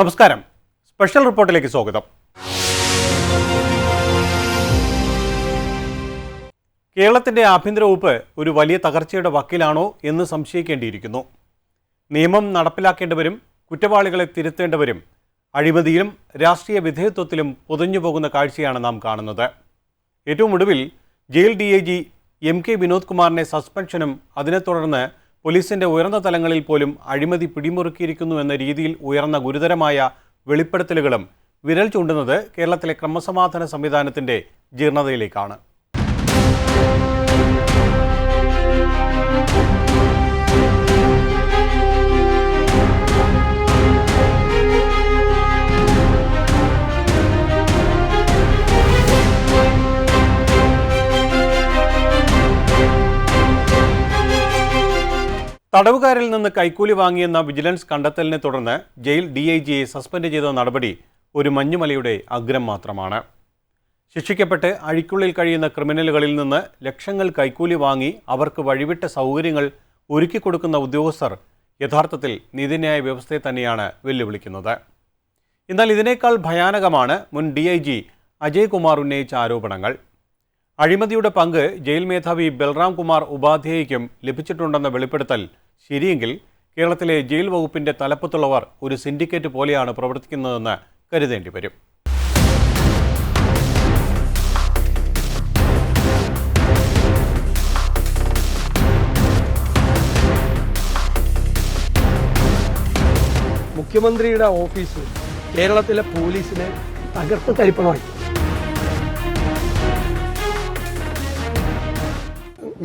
നമസ്കാരം. സ്പെഷ്യൽ റിപ്പോർട്ടിലേക്ക് സ്വാഗതം. കേരളത്തിന്റെ ആഭ്യന്തര വകുപ്പ് ഒരു വലിയ തകർച്ചയുടെ വക്കിലാണോ എന്ന് സംശയിക്കേണ്ടിയിരിക്കുന്നു. നിയമം നടപ്പിലാക്കേണ്ടവരും കുറ്റവാളികളെ തിരുത്തേണ്ടവരും അഴിമതിയിലും രാഷ്ട്രീയ വിധേയത്വത്തിലും പൊതിഞ്ഞു പോകുന്ന കാഴ്ചയാണ് നാം കാണുന്നത്. ഏറ്റവും ഒടുവിൽ jail D M K Vinod കുമാറിനെ സസ്പെൻഷനും അതിനെ തുടർന്ന് പോലീസിന്റെ ഉയർന്ന തലങ്ങളിൽ പോലും അഴിമതി പിടിമുറുക്കിയിരിക്കുന്നു എന്ന രീതിയിൽ ഉയർന്ന ഗുരുതരമായ വെളിപ്പെടുത്തലുകളും വിരൽ ചൂണ്ടുന്നത് കേരളത്തിലെ ക്രമസമാധാന സംവിധാനത്തിന്റെ ജീർണതയിലേക്കാണ്. തടവുകാരിൽ നിന്ന് കൈക്കൂലി വാങ്ങിയെന്ന വിജിലൻസ് കണ്ടെത്തലിനെ തുടർന്ന് ജയിൽ ഡി ഐ ജിയെ സസ്പെൻഡ് ചെയ്ത നടപടി ഒരു മഞ്ഞുമലയുടെ അഗ്രം മാത്രമാണ്. ശിക്ഷിക്കപ്പെട്ട് അഴിക്കുള്ളിൽ കഴിയുന്ന ക്രിമിനലുകളിൽ നിന്ന് ലക്ഷങ്ങൾ കൈക്കൂലി വാങ്ങി അവർക്ക് വഴിവിട്ട സൗകര്യങ്ങൾ ഒരുക്കി കൊടുക്കുന്ന ഉദ്യോഗസ്ഥർ യഥാർത്ഥത്തിൽ നീതിന്യായ വ്യവസ്ഥയെ തന്നെയാണ് വെല്ലുവിളിക്കുന്നത്. എന്നാൽ ഇതിനേക്കാൾ ഭയാനകമാണ് മുൻ D I G Ajay Kumar ഉന്നയിച്ച ആരോപണങ്ങൾ. അഴിമതിയുടെ പങ്ക് ജയിൽ മേധാവി ബൽറാം കുമാർ ഉപാധ്യായയ്ക്കും ലഭിച്ചിട്ടുണ്ടെന്ന വെളിപ്പെടുത്തൽ ശരിയെങ്കിൽ കേരളത്തിലെ ജയിൽ വകുപ്പിന്റെ തലപ്പത്തുള്ളവർ ഒരു സിൻഡിക്കേറ്റ് പോലെയാണ് പ്രവർത്തിക്കുന്നതെന്ന് കരുതേണ്ടി വരും. മുഖ്യമന്ത്രിയുടെ ഓഫീസ് കേരളത്തിലെ പോലീസിനെ തകർത്ത് തരിപ്പണമായി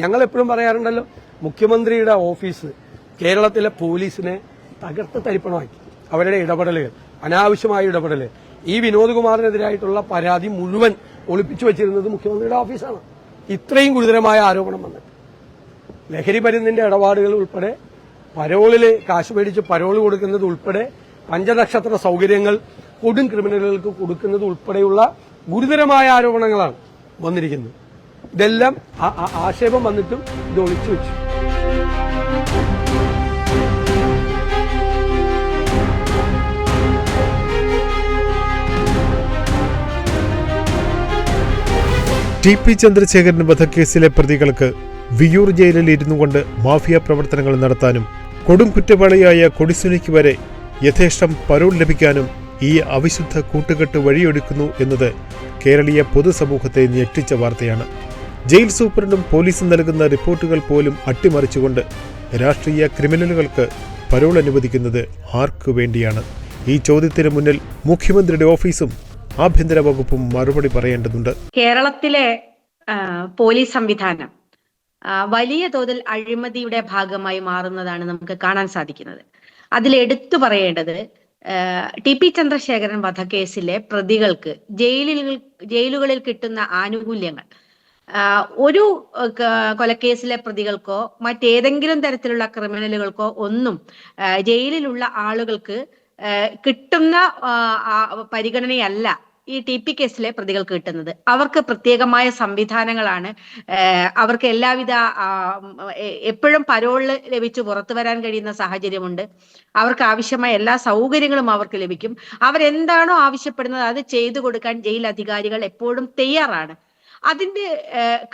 ഞങ്ങൾ എപ്പോഴും പറയാറുണ്ടല്ലോ മുഖ്യമന്ത്രിയുടെ ഓഫീസ് കേരളത്തിലെ പോലീസിനെ തകർത്ത് തരിപ്പണമാക്കി. അവരുടെ ഇടപെടലുകൾ അനാവശ്യമായ ഇടപെടലുകൾ. ഈ വിനോദ്കുമാറിനെതിരായിട്ടുള്ള പരാതി മുഴുവൻ ഒളിപ്പിച്ചു വെച്ചിരുന്നത് മുഖ്യമന്ത്രിയുടെ ഓഫീസാണ്. ഇത്രയും ഗുരുതരമായ ആരോപണം വന്നിട്ട്. ലഹരി മരുന്നിന്റെ ഇടപാടുകൾ ഉൾപ്പെടെ പരോളിൽ കാശ് മേടിച്ച് പരോൾ കൊടുക്കുന്നത് ഉൾപ്പെടെ പഞ്ചനക്ഷത്ര സൗകര്യങ്ങൾ കൊടും ക്രിമിനലുകൾക്ക് കൊടുക്കുന്നത് ഉൾപ്പെടെയുള്ള ഗുരുതരമായ ആരോപണങ്ങളാണ് വന്നിരിക്കുന്നത്. ഇതെല്ലാം ആക്ഷേപം വന്നിട്ടും ഇത് ഒളിച്ചു വെച്ചു. ടി പി ചന്ദ്രശേഖരൻ വധക്കേസിലെ പ്രതികൾക്ക് വിയൂർ ജയിലിൽ ഇരുന്നു കൊണ്ട് മാഫിയ പ്രവർത്തനങ്ങൾ നടത്താനും കൊടും കുറ്റവാളിയായ കൊടിസുനിക്ക് വരെ യഥേഷ്ടം പരോൾ ലഭിക്കാനും ഈ അവിശുദ്ധ കൂട്ടുകെട്ട് വഴിയൊരുക്കുന്നു എന്നത് കേരളീയ പൊതുസമൂഹത്തെ ഞെട്ടിച്ച വാർത്തയാണ്. ജയിൽ സൂപ്രണ്ടും പോലീസും നൽകുന്ന റിപ്പോർട്ടുകൾ പോലും അട്ടിമറിച്ചുകൊണ്ട് രാഷ്ട്രീയ ക്രിമിനലുകൾക്ക് പരോൾ അനുവദിക്കുന്നത് ആർക്കു വേണ്ടിയാണ്? ഈ ചോദ്യത്തിന് മുന്നിൽ മുഖ്യമന്ത്രിയുടെ ഓഫീസും ആഭ്യന്തര വകുപ്പും മറുപടി പറയേണ്ടതുണ്ട്. കേരളത്തിലെ പോലീസ് സംവിധാനം വലിയ തോതിൽ അഴിമതിയുടെ ഭാഗമായി മാറുന്നതാണ് നമുക്ക് കാണാൻ സാധിക്കുന്നത്. അതിൽ എടുത്തു പറയേണ്ടത് ടി പി ചന്ദ്രശേഖരൻ വധക്കേസിലെ പ്രതികൾക്ക് ജയിലിൽ ജയിലുകളിൽ കിട്ടുന്ന ആനുകൂല്യങ്ങൾ ഒരു കൊലക്കേസിലെ പ്രതികൾക്കോ മറ്റേതെങ്കിലും തരത്തിലുള്ള ക്രിമിനലുകൾക്കോ ഒന്നും ജയിലിലുള്ള ആളുകൾക്ക് കിട്ടുന്ന പരിഗണനയല്ല ഈ ടി പി കേസിലെ പ്രതികൾക്ക് കിട്ടുന്നത്. അവർക്ക് പ്രത്യേകമായ സംവിധാനങ്ങളാണ്. അവർക്ക് എല്ലാവിധ എപ്പോഴും പരോളിൽ ലഭിച്ചു പുറത്തു വരാൻ കഴിയുന്ന സാഹചര്യമുണ്ട്. അവർക്ക് ആവശ്യമായ എല്ലാ സൗകര്യങ്ങളും അവർക്ക് ലഭിക്കും. അവരെന്താണോ ആവശ്യപ്പെടുന്നത് അത് ചെയ്തു കൊടുക്കാൻ ജയിൽ അധികാരികൾ എപ്പോഴും തയ്യാറാണ്. അതിന്റെ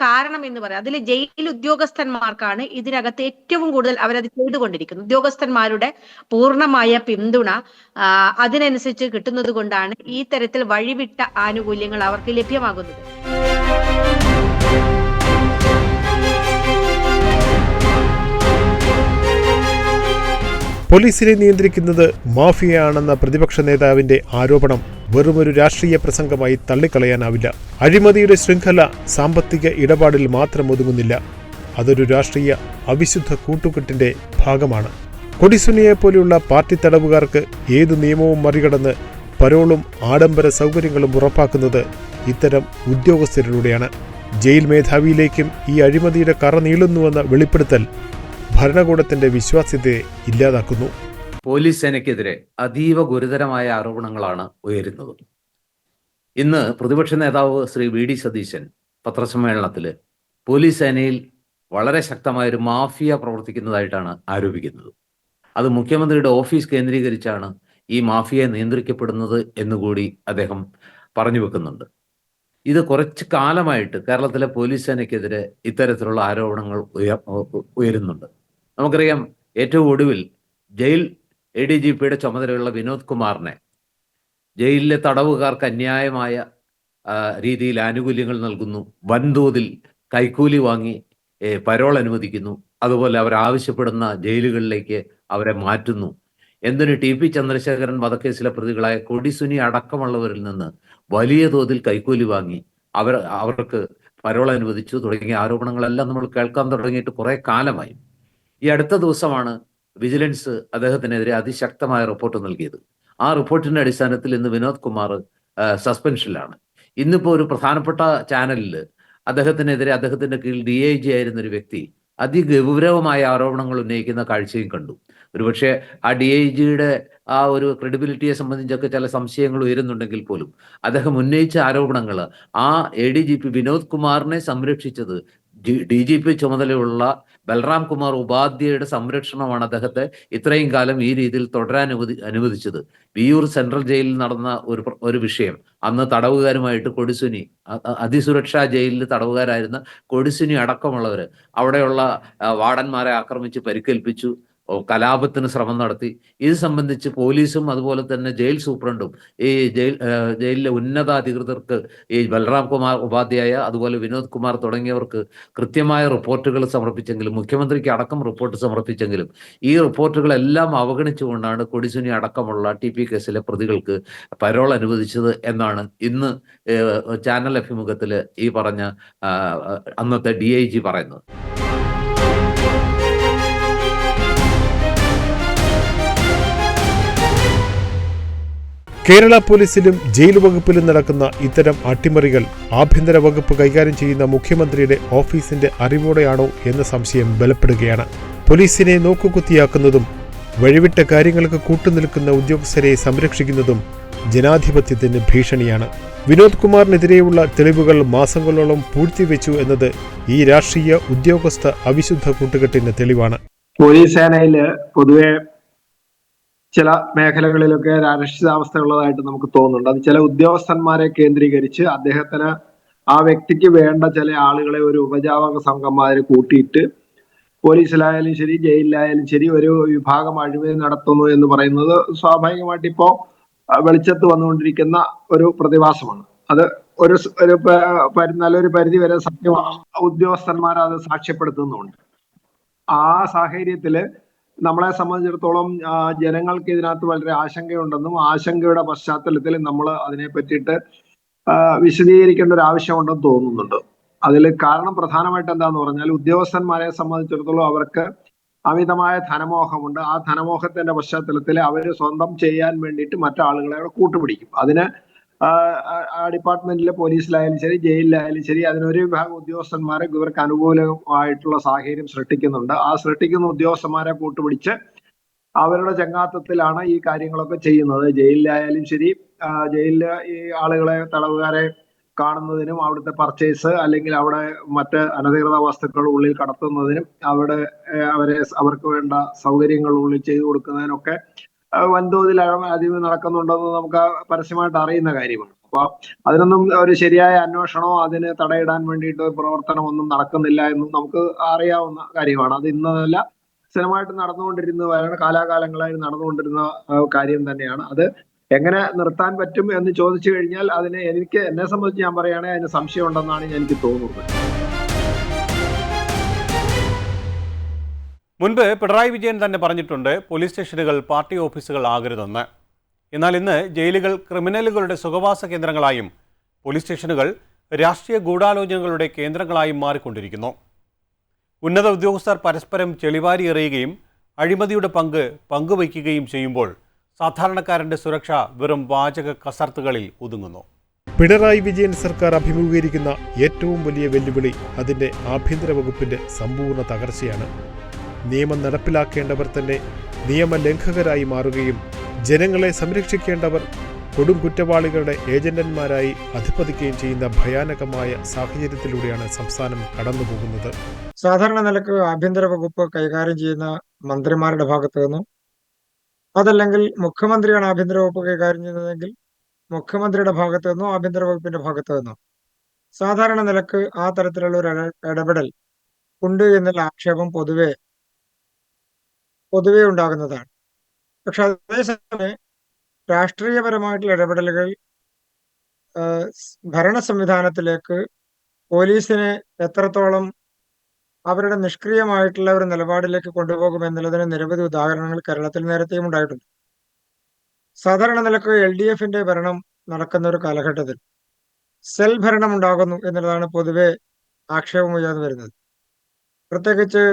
കാരണം എന്ന് പറയാം. അതിലെ ജയിൽ ഉദ്യോഗസ്ഥന്മാർക്കാണ് ഇതിനകത്ത് ഏറ്റവും കൂടുതൽ അവരത് ചെയ്തുകൊണ്ടിരിക്കുന്നത്. ഉദ്യോഗസ്ഥന്മാരുടെ പൂർണമായ പിന്തുണ അതിനനുസരിച്ച് കിട്ടുന്നത് കൊണ്ടാണ് ഈ തരത്തിൽ വഴിവിട്ട ആനുകൂല്യങ്ങൾ അവർക്ക് ലഭ്യമാകുന്നത്. പോലീസിനെ നിയന്ത്രിക്കുന്നത് മാഫിയയാണെന്ന പ്രതിപക്ഷ നേതാവിന്റെ ആരോപണം. വെറുമൊരു രാഷ്ട്രീയ പ്രസംഗമായി തള്ളിക്കളയാനാവില്ല. അഴിമതിയുടെ ശൃംഖല സാമ്പത്തിക ഇടപാടിൽ മാത്രം ഒതുങ്ങുന്നില്ല. അതൊരു രാഷ്ട്രീയ അവിശുദ്ധ കൂട്ടുകെട്ടിന്റെ ഭാഗമാണ്. കൊടിസുനിയെ പോലെയുള്ള പാർട്ടി തടവുകാർക്ക് ഏതു നിയമവും മറികടന്ന് പരോളും ആഡംബര സൗകര്യങ്ങളും ഉറപ്പാക്കുന്നത് ഇത്തരം ഉദ്യോഗസ്ഥരിലൂടെയാണ്. ജയിൽ മേധാവിയിലേക്കും ഈ അഴിമതിയുടെ കറ നീളുന്നുവെന്ന വെളിപ്പെടുത്തൽ ഭരണകൂടത്തിന്റെ വിശ്വാസ്യതയെ ഇല്ലാതാക്കുന്നു. പോലീസ് സേനയ്ക്കെതിരെ അതീവ ഗുരുതരമായ ആരോപണങ്ങളാണ് ഉയരുന്നത്. ഇന്ന് പ്രതിപക്ഷ നേതാവ് ശ്രീ വി ഡി സതീശൻ പത്രസമ്മേളനത്തിൽ പോലീസ് സേനയിൽ വളരെ ശക്തമായ ഒരു മാഫിയ പ്രവർത്തിക്കുന്നതായിട്ടാണ് ആരോപിക്കുന്നത്. അത് മുഖ്യമന്ത്രിയുടെ ഓഫീസ് കേന്ദ്രീകരിച്ചാണ് ഈ മാഫിയ നിയന്ത്രിക്കപ്പെടുന്നത് എന്നുകൂടി അദ്ദേഹം പറഞ്ഞു വെക്കുന്നുണ്ട്. ഇത് കുറച്ച് കാലമായിട്ട് കേരളത്തിലെ പോലീസ് സേനയ്ക്കെതിരെ ഇത്തരത്തിലുള്ള ആരോപണങ്ങൾ ഉയർ ഉയരുന്നുണ്ട്. നമുക്കറിയാം ഏറ്റവും ഒടുവിൽ ജയിൽ എ ഡി ജി പിയുടെ ചുമതലയുള്ള വിനോദ് കുമാറിനെ ജയിലിലെ തടവുകാർക്ക് അന്യായമായ രീതിയിൽ ആനുകൂല്യങ്ങൾ നൽകുന്നു. വൻതോതിൽ കൈക്കൂലി വാങ്ങി പരോൾ അനുവദിക്കുന്നു. അതുപോലെ അവർ ആവശ്യപ്പെടുന്ന ജയിലുകളിലേക്ക് അവരെ മാറ്റുന്നു. എന്തിന് ടി പി ചന്ദ്രശേഖരൻ വധക്കേസിലെ പ്രതികളായ കൊടിസുനി അടക്കമുള്ളവരിൽ നിന്ന് വലിയ തോതിൽ കൈക്കൂലി വാങ്ങി അവർ അവർക്ക് പരോൾ അനുവദിച്ചു. തുടങ്ങിയ ആരോപണങ്ങളെല്ലാം നമ്മൾ കേൾക്കാൻ തുടങ്ങിയിട്ട് കുറെ കാലമായി. ഈ അടുത്ത ദിവസമാണ് വിജിലൻസ് അദ്ദേഹത്തിനെതിരെ അതിശക്തമായ റിപ്പോർട്ട് നൽകിയത്. ആ റിപ്പോർട്ടിന്റെ അടിസ്ഥാനത്തിൽ ഇന്ന് വിനോദ് കുമാർ സസ്പെൻഷനിലാണ്. ഇന്നിപ്പോ ഒരു പ്രധാനപ്പെട്ട ചാനലിൽ അദ്ദേഹത്തിനെതിരെ അദ്ദേഹത്തിന്റെ കീഴിൽ ഡി ഐ ജി ആയിരുന്ന ഒരു വ്യക്തി അതിഗൗരവമായ ആരോപണങ്ങൾ ഉന്നയിക്കുന്ന കാഴ്ചയും കണ്ടു. ഒരുപക്ഷെ ആ ഡി ഐ ജിയുടെ ആ ഒരു ക്രെഡിബിലിറ്റിയെ സംബന്ധിച്ചൊക്കെ ചില സംശയങ്ങൾ ഉയരുന്നുണ്ടെങ്കിൽ പോലും അദ്ദേഹം ഉന്നയിച്ച ആരോപണങ്ങൾ ആ A D G P Vinod കുമാറിനെ സംരക്ഷിച്ചത് ഡി ജി പി ചുമതലയുള്ള ബൽറാം കുമാർ ഉപാധ്യായയുടെ സംരക്ഷണമാണ് അദ്ദേഹത്തെ ഇത്രയും കാലം ഈ രീതിയിൽ തുടരാൻ അനുവദി അനുവദിച്ചത്. വിയൂർ സെൻട്രൽ ജയിലിൽ നടന്ന ഒരു ഒരു വിഷയം. അന്ന് തടവുകാരുമായിട്ട് കൊടിസുനി അതിസുരക്ഷാ ജയിലിൽ തടവുകാരായിരുന്ന കൊടിസുനി അടക്കമുള്ളവർ അവിടെയുള്ള വാർഡന്മാരെ ആക്രമിച്ച് പരിക്കേൽപ്പിച്ചു. കലാപത്തിന് ശ്രമം നടത്തി. ഇത് സംബന്ധിച്ച് പോലീസും അതുപോലെ തന്നെ ജയിൽ സൂപ്രണ്ടും ഈ ജയിൽ ജയിലിലെ ജയിലിലെ ഉന്നതാധികൃതർക്ക് ഈ ബൽറാം കുമാർ ഉപാധ്യായ അതുപോലെ വിനോദ് കുമാർ തുടങ്ങിയവർക്ക് കൃത്യമായ റിപ്പോർട്ടുകൾ സമർപ്പിച്ചെങ്കിലും മുഖ്യമന്ത്രിക്ക് അടക്കം റിപ്പോർട്ട് സമർപ്പിച്ചെങ്കിലും ഈ റിപ്പോർട്ടുകളെല്ലാം അവഗണിച്ചുകൊണ്ടാണ് കൊടിസുനി അടക്കമുള്ള ടി പി കേസിലെ പ്രതികൾക്ക് പരോൾ അനുവദിച്ചത് എന്നാണ് ഇന്ന് ചാനൽ അഭിമുഖത്തിൽ ഈ പറഞ്ഞ അന്നത്തെ ഡി ഐ ജി പറയുന്നത്. കേരള പോലീസിലും ജയിൽ വകുപ്പിലും നടക്കുന്ന ഇത്തരം അട്ടിമറികൾ ആഭ്യന്തര വകുപ്പ് കൈകാര്യം ചെയ്യുന്ന മുഖ്യമന്ത്രിയുടെ ഓഫീസിന്റെ അറിവോടെയാണോ എന്ന സംശയം ബലപ്പെടുകയാണ്. പോലീസിനെ നോക്കുകുത്തിയാക്കുന്നതും വഴിവിട്ട കാര്യങ്ങൾക്ക് കൂട്ടുനിൽക്കുന്ന ഉദ്യോഗസ്ഥരെ സംരക്ഷിക്കുന്നതും ജനാധിപത്യത്തിന് ഭീഷണിയാണ്. വിനോദ് കുമാറിനെതിരെയുള്ള തെളിവുകൾ മാസങ്ങളോളം പൂഴ്ത്തിവെച്ചു എന്നത് ഈ രാഷ്ട്രീയ ഉദ്യോഗസ്ഥ അവിശുദ്ധ കൂട്ടുകെട്ടിന് തെളിവാണ്. പോലീസ് സേനയിൽ പൊതുവെ ചില മേഖലകളിലൊക്കെ ഒരു അരക്ഷിതാവസ്ഥ ഉള്ളതായിട്ട് നമുക്ക് തോന്നുന്നുണ്ട്. അത് ചില ഉദ്യോഗസ്ഥന്മാരെ കേന്ദ്രീകരിച്ച് അദ്ദേഹത്തിന് ആ വ്യക്തിക്ക് വേണ്ട ചില ആളുകളെ ഒരു ഉപജാപക സംഘന്മാരെ കൂട്ടിയിട്ട് പോലീസിലായാലും ശരി ജയിലിലായാലും ശരി ഒരു വിഭാഗം അഴിമതി നടത്തുന്നു എന്ന് പറയുന്നത് സ്വാഭാവികമായിട്ട് ഇപ്പോ വെളിച്ചത്ത് വന്നുകൊണ്ടിരിക്കുന്ന ഒരു പ്രതിഭാസമാണ്. അത് ഒരു ഒരു നല്ലൊരു പരിധി വരെ സത്യമാണ് ഉദ്യോഗസ്ഥന്മാർ അത് സാക്ഷ്യപ്പെടുത്തുന്നുണ്ട്. ആ സാഹചര്യത്തിൽ നമ്മളെ സംബന്ധിച്ചിടത്തോളം ജനങ്ങൾക്ക് ഇതിനകത്ത് വളരെ ആശങ്കയുണ്ടെന്നും ആശങ്കയുടെ പശ്ചാത്തലത്തിൽ നമ്മൾ അതിനെ പറ്റിയിട്ട് വിശദീകരിക്കേണ്ട ഒരു ആവശ്യമുണ്ടെന്ന് തോന്നുന്നുണ്ട്. അതിൽ കാരണം പ്രധാനമായിട്ട് എന്താന്ന് പറഞ്ഞാൽ ഉദ്യോഗസ്ഥന്മാരെ സംബന്ധിച്ചിടത്തോളം അവർക്ക് അമിതമായ ധനമോഹമുണ്ട്. ആ ധനമോഹത്തിന്റെ പശ്ചാത്തലത്തിൽ അവർ സ്വന്തം ചെയ്യാൻ വേണ്ടിയിട്ട് മറ്റാളുകളെ കൂട്ടുപിടിക്കും. അതിന് ആ, ഡിപ്പാർട്ട്മെന്റിലെ പോലീസിലായാലും ശരി ജയിലിലായാലും ശരി അതിനൊരു വിഭാഗം ഉദ്യോഗസ്ഥന്മാരെ ഇവർക്ക് അനുകൂലമായിട്ടുള്ള സാഹചര്യം സൃഷ്ടിക്കുന്നുണ്ട്. ആ സൃഷ്ടിക്കുന്ന ഉദ്യോഗസ്ഥന്മാരെ കൂട്ടുപിടിച്ച് അവരുടെ ചങ്ങാത്തത്തിലാണ് ഈ കാര്യങ്ങളൊക്കെ ചെയ്യുന്നത്. ജയിലിലായാലും ശരി ജയിലിലെ ഈ ആളുകളെ തടവുകാരെ കാണുന്നതിനും അവിടുത്തെ പർച്ചേസ് അല്ലെങ്കിൽ അവിടെ മറ്റ് അനധികൃത വസ്തുക്കൾ ഉള്ളിൽ കടത്തുന്നതിനും അവിടെ അവരെ അവർക്ക് വേണ്ട സൗകര്യങ്ങൾ ഉള്ളിൽ ചെയ്തു കൊടുക്കുന്നതിനൊക്കെ വൻതോതിൽ അഴിമതി നടക്കുന്നുണ്ടെന്ന് നമുക്ക് പരസ്യമായിട്ട് അറിയുന്ന കാര്യമാണ്. അപ്പൊ അതിനൊന്നും ഒരു ശരിയായ അന്വേഷണമോ അതിനെ തടയിടാൻ വേണ്ടിയിട്ട് പ്രവർത്തനമൊന്നും നടക്കുന്നില്ല എന്നും നമുക്ക് അറിയാവുന്ന കാര്യമാണ്. അത് ഇന്നതല്ല സ്ഥിരമായിട്ട് നടന്നുകൊണ്ടിരുന്ന കാലാകാലങ്ങളായി നടന്നുകൊണ്ടിരുന്ന കാര്യം തന്നെയാണ്. അത് എങ്ങനെ നിർത്താൻ പറ്റും എന്ന് ചോദിച്ചു കഴിഞ്ഞാൽ അതിനെ എനിക്ക് എന്നെ സംബന്ധിച്ച് ഞാൻ പറയുകയാണെങ്കിൽ അതിന് സംശയം ഉണ്ടെന്നാണ് എനിക്ക് തോന്നുന്നത്. മുൻപ് പിണറായി വിജയൻ തന്നെ പറഞ്ഞിട്ടുണ്ട് പോലീസ് സ്റ്റേഷനുകൾ പാർട്ടി ഓഫീസുകൾ ആകരുതെന്ന്. എന്നാൽ ഇന്ന് ജയിലുകൾ ക്രിമിനലുകളുടെ സുഖവാസ കേന്ദ്രങ്ങളായും പോലീസ് സ്റ്റേഷനുകൾ രാഷ്ട്രീയ ഗൂഢാലോചനകളുടെ കേന്ദ്രങ്ങളായും മാറിക്കൊണ്ടിരിക്കുന്നു. ഉന്നത ഉദ്യോഗസ്ഥർ പരസ്പരം ചെളിവാരി എറിയുകയും അഴിമതിയുടെ പങ്ക് പങ്കുവയ്ക്കുകയും ചെയ്യുമ്പോൾ സാധാരണക്കാരന്റെ സുരക്ഷ വെറും വാചക കസർത്തുകളിൽ ഒതുങ്ങുന്നു. പിണറായി വിജയൻ സർക്കാർ അഭിമുഖീകരിക്കുന്ന ഏറ്റവും വലിയ വെല്ലുവിളി അതിന്റെ ആഭ്യന്തര വകുപ്പിന്റെ സമ്പൂർണ തകർച്ചയാണ്. നിയമം നടപ്പിലാക്കേണ്ടവർ തന്നെ നിയമലംഘകരായി മാറുകയും ജനങ്ങളെ സംരക്ഷിക്കേണ്ടവർ കൊടും കുറ്റവാളികളുടെ ഏജന്റന്മാരായി അധിപതിക്കുകയും ചെയ്യുന്ന ഭയാനകമായ സാഹചര്യത്തിലൂടെയാണ് സംസ്ഥാനം കടന്നുപോകുന്നത്. സാധാരണ നിലയ്ക്ക് ആഭ്യന്തര വകുപ്പ് കൈകാര്യം ചെയ്യുന്ന മന്ത്രിമാരുടെ ഭാഗത്തു നിന്നും അതല്ലെങ്കിൽ മുഖ്യമന്ത്രിയാണ് ആഭ്യന്തര വകുപ്പ് കൈകാര്യം ചെയ്യുന്നതെങ്കിൽ മുഖ്യമന്ത്രിയുടെ ഭാഗത്തു നിന്നോ ആഭ്യന്തര വകുപ്പിന്റെ ഭാഗത്തു നിന്നോ. സാധാരണ നിലയ്ക്ക് ആ തരത്തിലുള്ള ഒരു ഇട- ഇടപെടൽ ഉണ്ട് എന്നുള്ള ആക്ഷേപം പൊതുവെ പൊതുവെ ഉണ്ടാകുന്നതാണ്. പക്ഷെ അതേസമയം രാഷ്ട്രീയപരമായിട്ടുള്ള ഇടപെടലുകൾ ഭരണ സംവിധാനത്തിലേക്ക് പോലീസിനെ എത്രത്തോളം അവരുടെ നിഷ്ക്രിയമായിട്ടുള്ള ഒരു നിലപാടിലേക്ക് കൊണ്ടുപോകും എന്നുള്ളതിന് നിരവധി ഉദാഹരണങ്ങൾ കേരളത്തിൽ നേരത്തെയും ഉണ്ടായിട്ടുണ്ട്. സാധാരണ നിലയ്ക്ക് എൽ ഡി എഫിന്റെ ഭരണം നടക്കുന്ന ഒരു കാലഘട്ടത്തിൽ സെൽ ഭരണം ഉണ്ടാകുന്നു എന്നുള്ളതാണ് പൊതുവെ ആക്ഷേപം ഉയർന്നു വരുന്നത്. പ്രത്യേകിച്ച്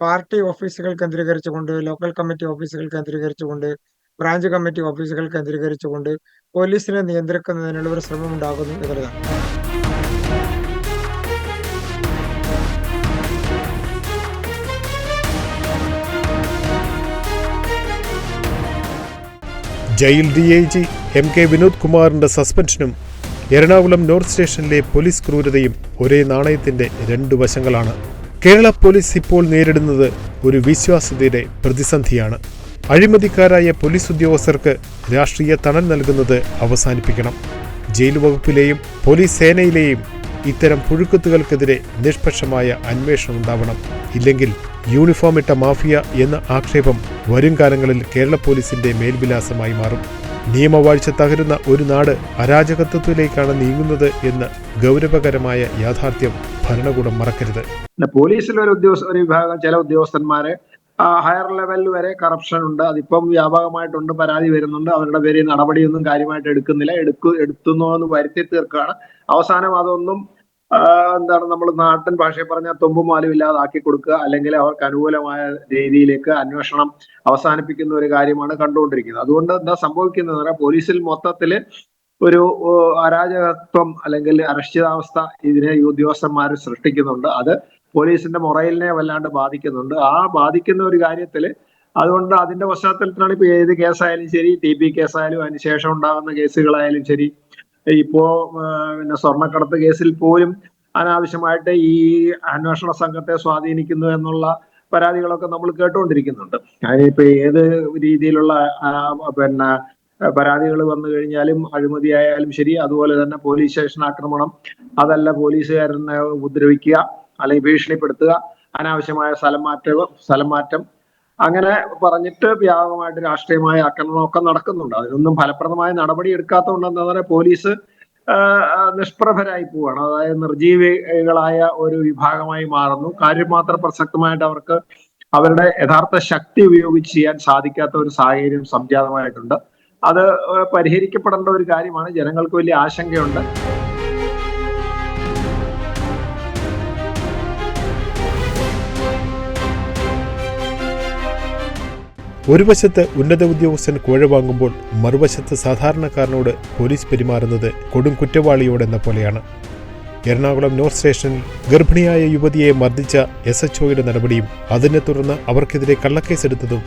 പാർട്ടി ഓഫീസുകൾ കേന്ദ്രീകരിച്ചുകൊണ്ട് ലോക്കൽ കമ്മിറ്റി ഓഫീസുകൾ കേന്ദ്രീകരിച്ചുകൊണ്ട് ബ്രാഞ്ച് കമ്മിറ്റി ഓഫീസുകൾ കേന്ദ്രീകരിച്ചുകൊണ്ട് പോലീസിനെ നിയന്ത്രിക്കുന്നതിനുള്ള ഒരു ശ്രമം ഉണ്ടാകുന്നു എന്നുള്ളതാണ്. Jail D I G M K Vinod കുമാറിന്റെ സസ്പെൻഷനും എറണാകുളം നോർത്ത് സ്റ്റേഷനിലെ പോലീസ് ക്രൂരതയും ഒരേ നാണയത്തിന്റെ രണ്ടു വശങ്ങളാണ്. കേരള പോലീസ് ഇപ്പോൾ നേരിടുന്നത് ഒരു വിശ്വാസ്യതയുടെ പ്രതിസന്ധിയാണ്. അഴിമതിക്കാരായ പോലീസ് ഉദ്യോഗസ്ഥർക്ക് രാഷ്ട്രീയ തണൽ നൽകുന്നത് അവസാനിപ്പിക്കണം. ജയിൽ വകുപ്പിലെയും പോലീസ് സേനയിലെയും ഇത്തരം പുഴുക്കുത്തുകൾക്കെതിരെ നിഷ്പക്ഷമായ അന്വേഷണം ഉണ്ടാവണം. ഇല്ലെങ്കിൽ യൂണിഫോം ഇട്ട മാഫിയ എന്ന ആക്ഷേപം വരും കാലങ്ങളിൽ കേരള പോലീസിന്റെ മേൽവിലാസമായി മാറും. നിയമവാഴ്ച തകരുന്ന ഒരു നാട് അരാജകത്വത്തിലേക്കാണ് നീങ്ങുന്നത് എന്ന ഗൗരവകരമായ യാഥാർത്ഥ്യം ഭരണകൂടം മറക്കരുത്. പോലീസിൽ ഒരു ഉദ്യോഗസ്ഥ ഒരു വിഭാഗം ചില ഉദ്യോഗസ്ഥന്മാരെ ഹയർ ലെവലിൽ വരെ കറപ്ഷൻ ഉണ്ട്. അതിപ്പം വ്യാപകമായിട്ടുണ്ട് പരാതി വരുന്നുണ്ട്. അവരുടെ പേരിൽ നടപടിയൊന്നും കാര്യമായിട്ട് എടുക്കുന്നില്ല. എടുക്കു എന്ന് വരുത്തി തീർക്കുകയാണ്. അവസാനം അതൊന്നും എന്താണ് നമ്മൾ നാട്ടിൻ ഭാഷയിൽ പറഞ്ഞാൽ തുമ്പുമാലും ഇല്ലാതാക്കി കൊടുക്കുക അല്ലെങ്കിൽ അവർക്ക് അനുകൂലമായ രീതിയിലേക്ക് അന്വേഷണം അവസാനിപ്പിക്കുന്ന ഒരു കാര്യമാണ് കണ്ടുകൊണ്ടിരിക്കുന്നത്. അതുകൊണ്ട് എന്താ സംഭവിക്കുന്നത് പോലീസിൽ മൊത്തത്തിൽ ഒരു അരാജകത്വം അല്ലെങ്കിൽ അരക്ഷിതാവസ്ഥ ഇതിനെ ഉദ്യോഗസ്ഥന്മാർ സൃഷ്ടിക്കുന്നുണ്ട്. അത് പോലീസിന്റെ മൊറയിലിനെ വല്ലാണ്ട് ബാധിക്കുന്നുണ്ട്. ആ ബാധിക്കുന്ന ഒരു കാര്യത്തിൽ അതുകൊണ്ട് അതിന്റെ പശ്ചാത്തലത്തിലാണ് ഇപ്പൊ ഏത് കേസായാലും ശരി ടി പി കേസായാലും അതിന് ശേഷം ഉണ്ടാകുന്ന കേസുകളായാലും ശരി ഇപ്പോ പിന്നെ സ്വർണക്കടത്ത് കേസിൽ പോലും അനാവശ്യമായിട്ട് ഈ അന്വേഷണ സംഘത്തെ സ്വാധീനിക്കുന്നു എന്നുള്ള പരാതികളൊക്കെ നമ്മൾ കേട്ടുകൊണ്ടിരിക്കുന്നുണ്ട്. അതിനിപ്പോ ഏത് രീതിയിലുള്ള പിന്നെ പരാതികൾ വന്നു കഴിഞ്ഞാലും അഴിമതിയായാലും ശരി അതുപോലെ തന്നെ പോലീസ് സ്റ്റേഷൻ ആക്രമണം അതല്ല പോലീസുകാരനെ ഉപദ്രവിക്കുക അല്ലെങ്കിൽ ഭീഷണിപ്പെടുത്തുക അനാവശ്യമായ സ്ഥലം മാറ്റം സ്ഥലം മാറ്റം അങ്ങനെ പറഞ്ഞിട്ട് വ്യാപകമായിട്ട് രാഷ്ട്രീയമായ ആക്രമണമൊക്കെ നടക്കുന്നുണ്ട്. അതിനൊന്നും ഫലപ്രദമായ നടപടി എടുക്കാത്തതുകൊണ്ടെന്ന് പറഞ്ഞാൽ പോലീസ് നിഷ്പ്രഭരായി പോവാണ്. അതായത് നിർജീവികളായ ഒരു വിഭാഗമായി മാറുന്നു. കാര്യം മാത്രം പ്രസക്തമായിട്ട് അവർക്ക് അവരുടെ യഥാർത്ഥ ശക്തി ഉപയോഗിച്ച് ചെയ്യാൻ സാധിക്കാത്ത ഒരു സാഹചര്യം സംജാതമായിട്ടുണ്ട്. അത് പരിഹരിക്കപ്പെടേണ്ട ഒരു കാര്യമാണ്. ജനങ്ങൾക്ക് വലിയ ആശങ്കയുണ്ട്. ഒരു വശത്ത് ഉന്നത ഉദ്യോഗസ്ഥൻ കോഴ വാങ്ങുമ്പോൾ മറുവശത്ത് സാധാരണക്കാരനോട് പോലീസ് പെരുമാറുന്നത് കൊടും കുറ്റവാളിയോടെന്ന പോലെയാണ്. എറണാകുളം നോർത്ത് സ്റ്റേഷനിൽ ഗർഭിണിയായ യുവതിയെ മർദ്ദിച്ച എസ് എച്ച് ഒയുടെ നടപടിയും അതിനെ തുടർന്ന് അവർക്കെതിരെ കള്ളക്കേസ് എടുത്തതും